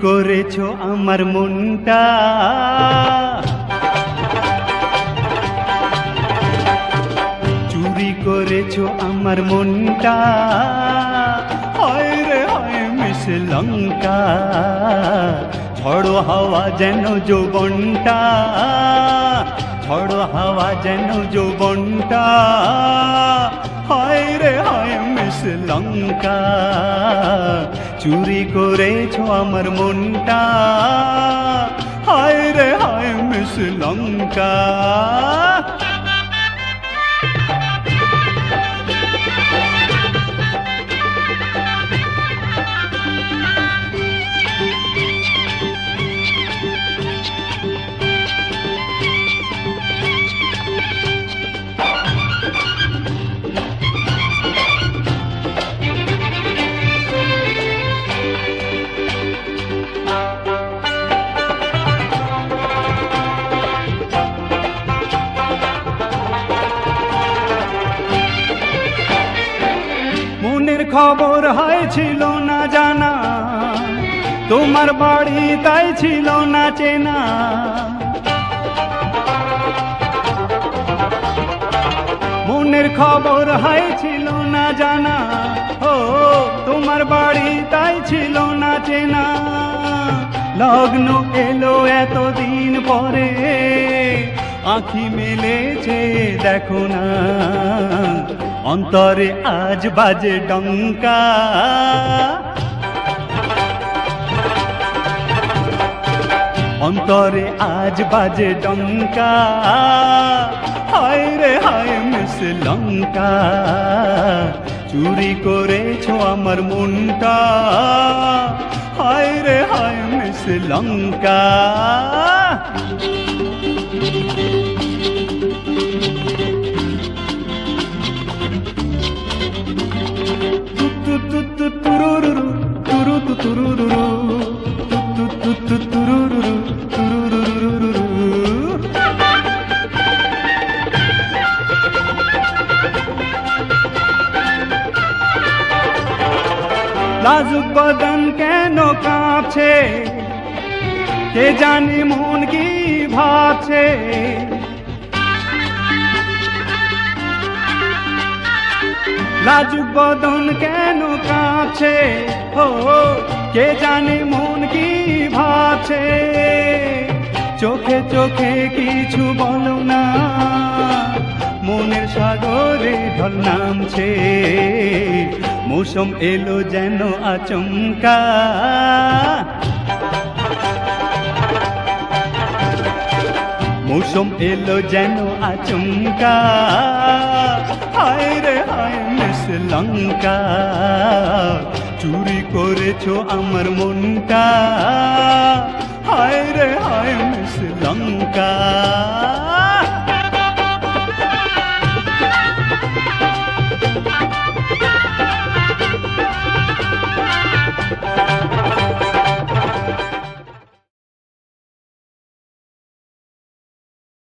করেছ আমার মনটা। চুরি করেছ আমার মনটা। হয় রে, হয় মিস লঙ্কা। ঝড়ো হাওয়া যেন যৌবনটা। ঝড়ো হাওয়া যেন যৌবনটা। হয় রে, হয় মিস লঙ্কা। চুরি করেছ আমার মনটা। হায় রে হায় মিস লঙ্কা। খবর হয়েছিল না জানা। তোমার বাড়ি তাই ছিল না চেনা। মনের খবর হয়েছিল না জানা। ও, তোমার বাড়ি তাই ছিল না চেনা। লগ্ন এলো এতদিন পরে, আঁখি মেলেছে দেখো না। অন্তরে আজ বাজে ডঙ্কা। অন্তরে আজ বাজে ডঙ্কা। হায় রে হায় মিস লঙ্কা, চুরি করেছ আমার মনটা। হায় রে হায় মিস লঙ্কা। লাজুক বদন কেন কাঁপছে কে জানে মন কি ভাবছে লাজুক বদন কেন কাঁপছে ও কে জানে মন কি ভাবছে? চোখে চোখে কিছু বলো না। মনের সাগরে ঢল নামছে। মৌসুম এলো যেন আচমকা। মৌসুম এলো যেন আচমকা। হায় রে হায় মিস লঙ্কা। চুরি করেছ আমার মনটা। হায় রে হায় মিস লঙ্কা।